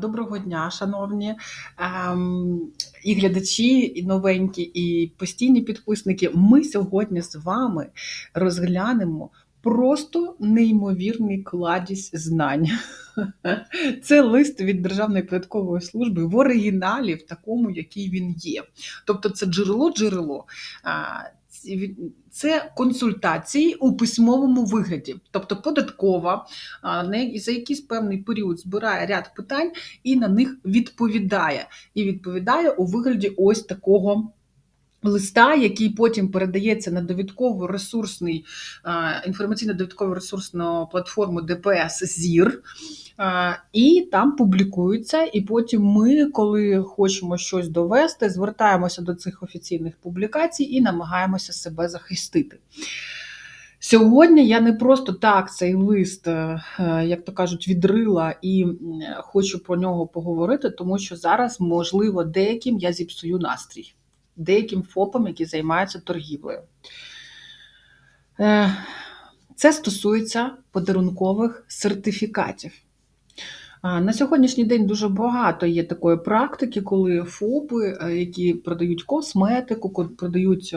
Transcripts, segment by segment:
Доброго дня, шановні ем, і глядачі, і новенькі, і постійні підписники. Ми сьогодні з вами розглянемо просто неймовірний кладість знань. Це лист від Державної податкової служби в оригіналі, в такому, який він є. Тобто, це джерело-джерело. Це консультації у письмовому вигляді, тобто податкова за якийсь певний період збирає ряд питань і на них відповідає. І відповідає у вигляді ось такого. Листа, який потім передається на довідково ресурсний інформаційно довідково ресурсну платформу ДПС ЗІР, і там публікується. І потім ми, коли хочемо щось довести, звертаємося до цих офіційних публікацій і намагаємося себе захистити. Сьогодні я не просто так цей лист, е, як то кажуть, відрила і хочу про нього поговорити, тому що зараз, можливо, деяким я зіпсую настрій, деяким ФОПам, які займаються торгівлею. Е, це стосується подарункових сертифікатів. На сьогоднішній день дуже багато є такої практики, коли ФОПи, е, які продають косметику, продають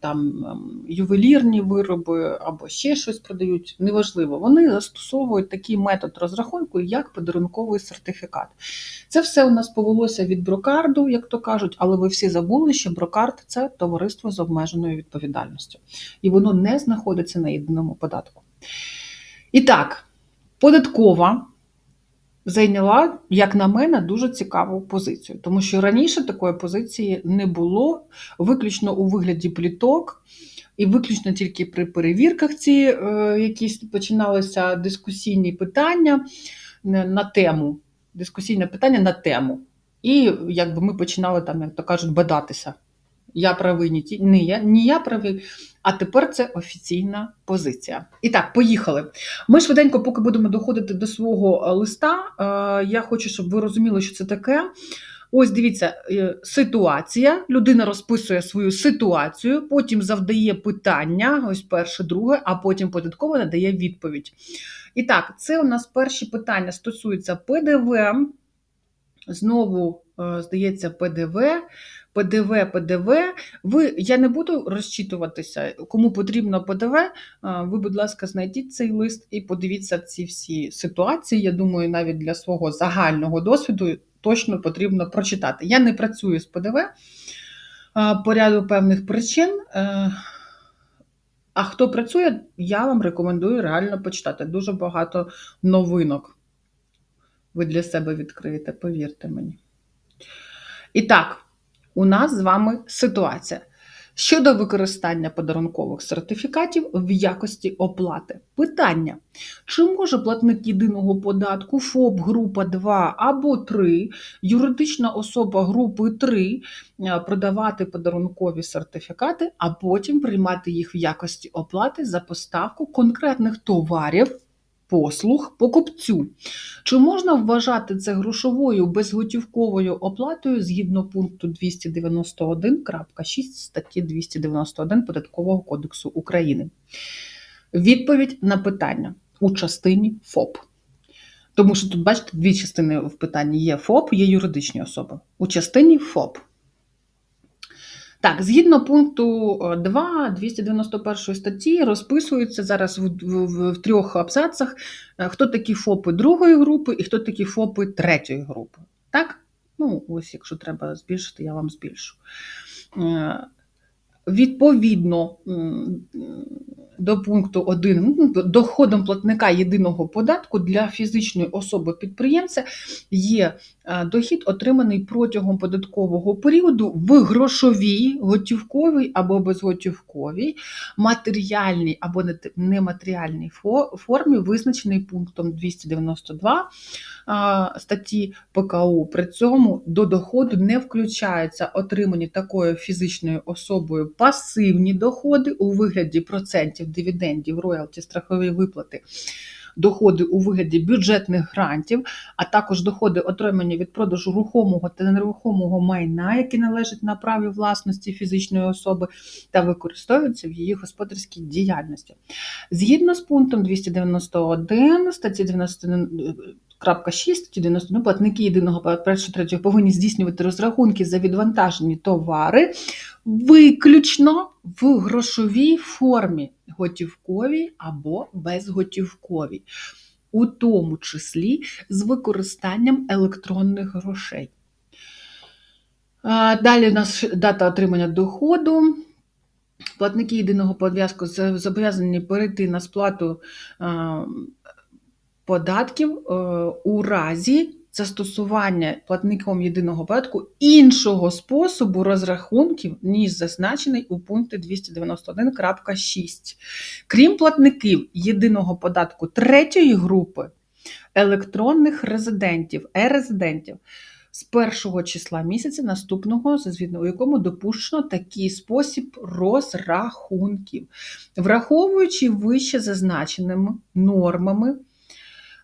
там ем, ювелірні вироби або ще щось продають, неважливо, вони застосовують такий метод розрахунку, як подарунковий сертифікат. Це все у нас повелося від брокарду, як то кажуть, але ви всі забули, що брокард це товариство з обмеженою відповідальністю, і воно не знаходиться на єдиному податку. І так, податкова зайняла, як на мене, дуже цікаву позицію, тому що раніше такої позиції не було, виключно у вигляді пліток. І виключно тільки при перевірках ці е, якісь починалися дискусійні питання на тему. Дискусійне питання на тему. І якби ми починали там, як то кажуть, бадатися. Я правий, ні, ні, я, ні я правий. А тепер це офіційна позиція. І так, поїхали. Ми швиденько, поки будемо доходити до свого е, листа. Е, я хочу, щоб ви розуміли, що це таке. Ось дивіться, е, ситуація. Людина розписує свою ситуацію, потім завдає питання, ось перше, друге, а потім податково надає відповідь. І так, це у нас перші питання стосуються ПДВ. Знову, здається, ПДВ. ПДВ, ПДВ. Ви, Я не буду розчитуватися, кому потрібно ПДВ. Ви, будь ласка, знайдіть цей лист і подивіться ці всі ситуації. Я думаю, навіть для свого загального досвіду точно потрібно прочитати. Я не працюю з ПДВ по ряду певних причин. Е, а хто працює, я вам рекомендую реально почитати. Дуже багато новинок ви для себе відкриєте, повірте мені. І так у нас з вами ситуація щодо використання подарункових сертифікатів в якості оплати. Питання: чи може платник єдиного податку ФОП група 2 або 3, юридична особа групи 3 е, продавати подарункові сертифікати, а потім приймати їх в якості оплати за поставку конкретних товарів? Послуг покупцю. Чи можна вважати це грошовою безготівковою оплатою згідно пункту 291.6 статті 291 Податкового кодексу України? Відповідь на питання у частині ФОП. Тому що тут, бачите, дві частини в питанні є ФОП, є юридичні особи. У частині ФОП. Так, згідно пункту 2 е, 291 статті, розписується зараз в, в, в трьох абзацах, е, хто такі ФОПи другої групи і хто такі ФОПи третьої групи. Так? Ну, ось, якщо треба збільшити, я вам збільшу. Е, відповідно до пункту 1 ну, доходом платника єдиного податку для фізичної особи підприємця є е, дохід, отриманий протягом податкового періоду в грошовій, готівковій або безготівковій, матеріальній або нематеріальній формі, визначений пунктом 292 статті ПКУ. При цьому до доходу не включаються отримані такою фізичною особою пасивні доходи у вигляді процентів дивідендів, роялті, страхові виплати. Доходи у вигляді бюджетних грантів, а також доходи, отримані від продажу рухомого та нерухомого майна, які належать на праві власності фізичної особи, та використовуються в її господарській діяльності. Згідно з пунктом 291 статті 91 Крапка 6, 91, платники єдиного першого третього повинні здійснювати розрахунки за відвантажені товари виключно в грошовій формі, готівковій або безготівковій, у тому числі з використанням електронних грошей. Далі у нас дата отримання доходу. Платники єдиного подв'язку з- зобов'язані перейти на сплату а, податків е, у разі застосування платником єдиного податку іншого способу розрахунків, ніж зазначений у пункті 291.6. Крім платників єдиного податку третьої групи електронних резидентів, е-резидентів, з першого числа місяця наступного, за звітно у якому допущено такий спосіб розрахунків, враховуючи вище зазначеними нормами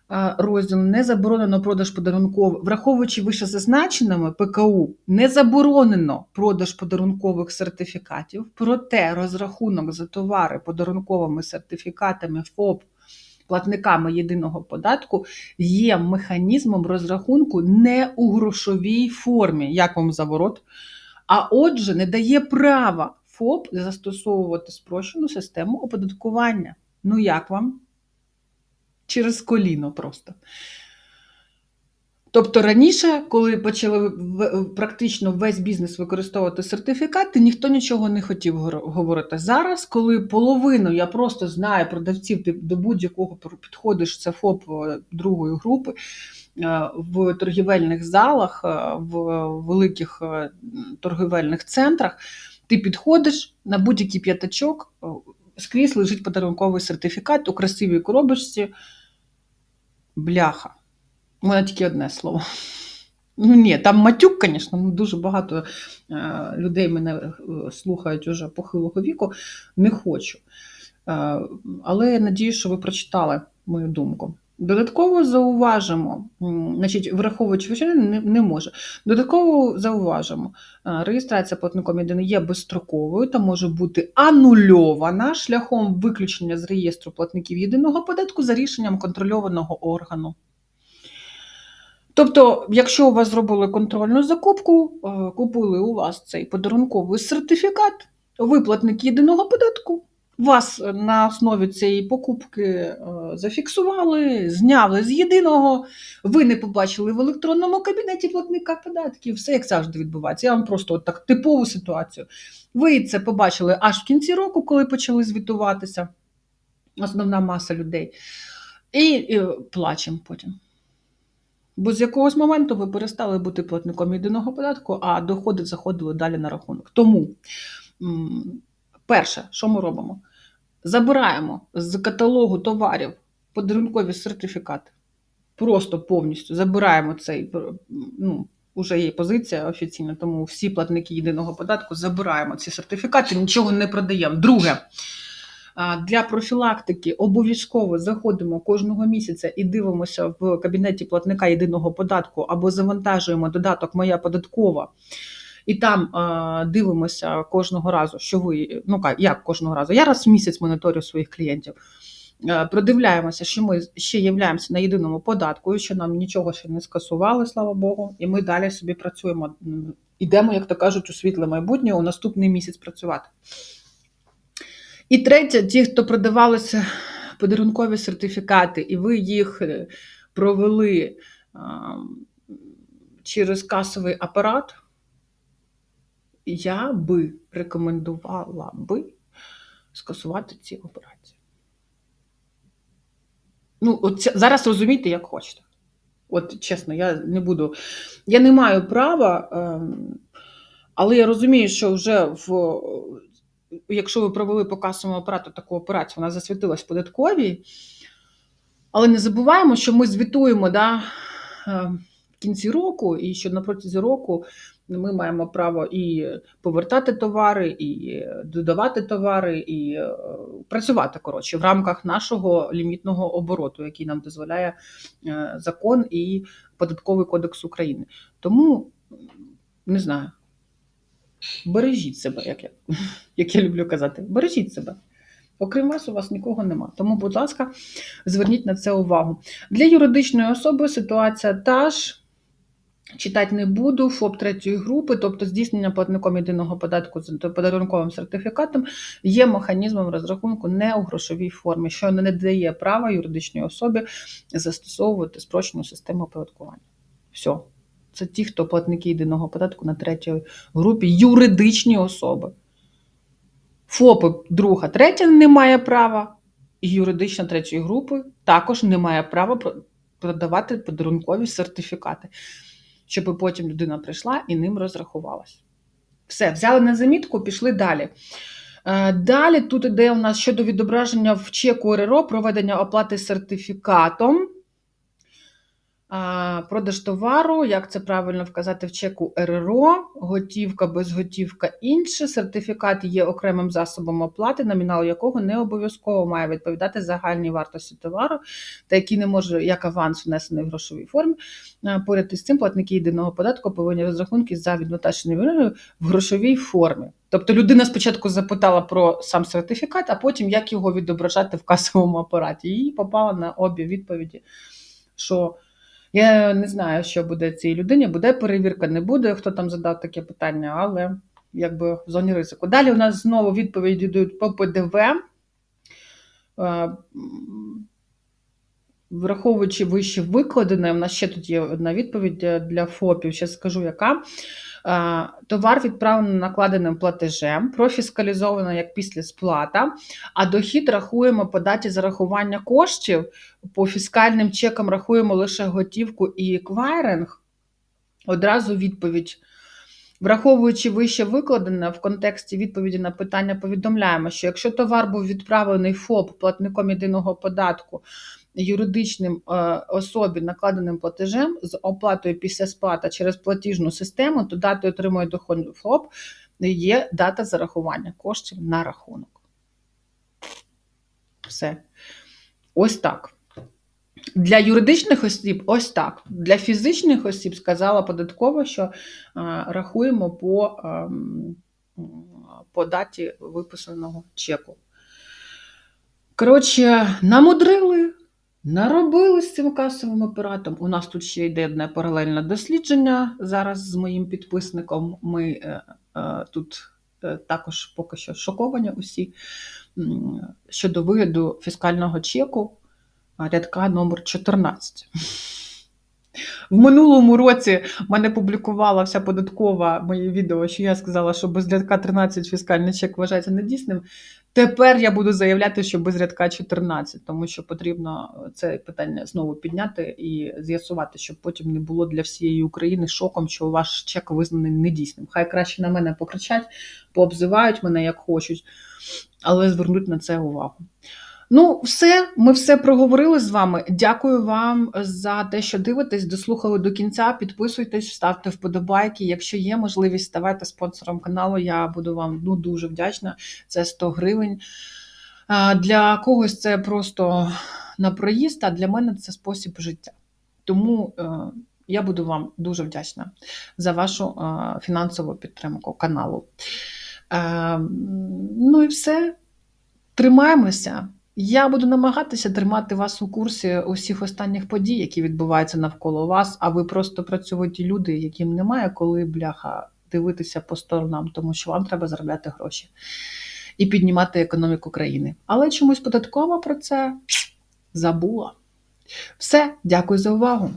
а, розділу не заборонено продаж подарункових, враховуючи вище зазначеними ПКУ, не заборонено продаж подарункових сертифікатів, проте розрахунок за товари подарунковими сертифікатами ФОП платниками єдиного податку є механізмом розрахунку не у грошовій формі, як вам заворот, а отже, не дає права ФОП застосовувати спрощену систему оподаткування. Ну як вам? Через коліно просто. Тобто раніше, коли почали практично весь бізнес використовувати сертифікати, ніхто нічого не хотів говорити. Зараз, коли половину я просто знаю продавців, ти до будь-якого підходиш, це ФОП е, другої групи е, в торгівельних залах, е, в великих торгівельних центрах, ти підходиш на будь-який п'ятачок, скрізь лежить подарунковий сертифікат у красивій коробочці. Бляха. У мене тільки одне слово. Ну, ні, там матюк, звісно, ну, дуже багато е, людей мене е, слухають уже похилого віку. Не хочу. Е, але я надію, що ви прочитали мою думку. Додатково зауважимо, значить, враховуючи що не, не може. Додатково зауважимо, е, реєстрація платником єдиний є безстроковою та може бути анульована шляхом виключення з реєстру платників єдиного податку за рішенням контрольованого органу. Тобто, якщо у вас зробили контрольну закупку, е, купили у вас цей подарунковий сертифікат, ви платник єдиного податку, вас на основі цієї покупки е, зафіксували, зняли з єдиного, ви не побачили в електронному кабінеті платника податків, все як завжди відбувається. Я вам просто от так типову ситуацію. Ви це побачили аж в кінці року, коли почали звітуватися основна маса людей, і, і плачемо потім. Бо з якогось моменту ви перестали бути платником єдиного податку, а доходи заходили далі на рахунок. Тому, перше, що ми робимо? Забираємо з каталогу товарів подарункові сертифікати. Просто повністю забираємо цей. ну, Уже є позиція офіційна, тому всі платники єдиного податку забираємо ці сертифікати, нічого не продаємо. Друге, Для профілактики обов'язково заходимо кожного місяця і дивимося в кабінеті платника єдиного податку або завантажуємо додаток Моя податкова. І там а, дивимося кожного разу, що ви, ну як кожного разу, я раз в місяць моніторю своїх клієнтів. Е, Продивляємося, що ми ще являємося на єдиному податку, що нам нічого ще не скасували, слава Богу, і ми далі собі працюємо. Ідемо, як то кажуть, у світле майбутнє у наступний місяць працювати. І третє, ті, хто продавалися подарункові сертифікати, і ви їх е, провели через касовий апарат, я би рекомендувала би скасувати ці операції. Ну, от зараз розумійте, як хочете. От чесно, я не буду. Я не маю права, ем, але я розумію, що вже в якщо ви провели по касовому апарату таку операцію, вона засвітилась податковій. Але не забуваємо, що ми звітуємо да, е, в кінці року, і що на протязі року ми маємо право і повертати товари, і додавати товари, і е, працювати коротше в рамках нашого лімітного обороту, який нам дозволяє е, закон і податковий кодекс України. Тому не знаю. Бережіть себе, як я, як я люблю казати. Бережіть себе. Окрім вас, у вас нікого нема. Тому, будь ласка, зверніть на це увагу. Для юридичної особи ситуація та ж. Читати не буду, ФОП третьої групи, тобто здійснення платником єдиного податку з подарунковим сертифікатом є механізмом розрахунку не у грошовій формі, що не дає права юридичній особі застосовувати спрощену систему оподаткування. Все. Це ті, хто платники єдиного податку на третій групі, юридичні особи. ФОПи друга, третя не має права, і юридична третьої групи також не має права продавати подарункові сертифікати, щоб потім людина прийшла і ним розрахувалась. Все, взяли на замітку, пішли далі. Е, Далі тут іде у нас щодо відображення в чеку РРО проведення оплати сертифікатом. Продаж товару, як це правильно вказати в чеку РРО, готівка, безготівка інше. Сертифікат є окремим засобом оплати, номінал якого не обов'язково має відповідати загальній вартості товару, та який не може як аванс внесений в грошовій формі. Поряд із цим платники єдиного податку повинні розрахунки за відвантаженою виною в грошовій формі. Тобто людина спочатку запитала про сам сертифікат, а потім як його відображати в касовому апараті. І попала на обі відповіді, що я не знаю, що буде цій людині, буде перевірка, не буде, хто там задав таке питання, але якби в зоні ризику. Далі у нас знову відповіді йдуть по ПДВ. Е, Враховуючи вище викладене, у нас ще тут є одна відповідь для ФОПів, ще скажу, яка. Е, Товар відправлено накладеним платежем, профіскалізовано як після сплата, а дохід рахуємо по даті зарахування коштів, по фіскальним чекам рахуємо лише готівку і еквайринг. Одразу відповідь. Враховуючи вище викладене, в контексті відповіді на питання повідомляємо, що якщо товар був відправлений ФОП платником єдиного податку юридичним е, особі накладеним платежем з оплатою після сплата через платіжну систему, то датою отримує доходу ФОП є дата зарахування коштів на рахунок. Все. Ось так. Для юридичних осіб ось так. Для фізичних осіб сказала податково, що е, рахуємо по, е, по даті виписаного чеку. Коротше, намудрили, наробили з цим касовим апаратом. У нас тут ще йде одне паралельне дослідження зараз з моїм підписником. Ми е, е, тут е, також поки що шоковані усі щодо вигляду фіскального чеку рядка номер 14. В минулому році мене публікувала вся податкова моє відео, що я сказала, що без рядка 13 фіскальний чек вважається недійсним. Тепер я буду заявляти, що без рядка 14, тому що потрібно це питання знову підняти і з'ясувати, щоб потім не було для всієї України шоком, що ваш чек визнаний недійсним. Хай краще на мене покричать, пообзивають мене як хочуть, але звернуть на це увагу. Ну, все, ми все проговорили з вами. Дякую вам за те, що дивитесь, дослухали до кінця. Підписуйтесь, ставте вподобайки. Якщо є можливість, ставайте спонсором каналу. Я буду вам ну, дуже вдячна. Це 100 гривень. Для когось це просто на проїзд, а для мене це спосіб життя. Тому е, я буду вам дуже вдячна за вашу е, фінансову підтримку каналу. Е, ну і все. Тримаємося. Я буду намагатися тримати вас у курсі усіх останніх подій, які відбуваються навколо вас, а ви просто працьовиті люди, яким немає коли бляха дивитися по сторонам, тому що вам треба заробляти гроші і піднімати економіку країни. Але чомусь податкова про це забула. Все, дякую за увагу.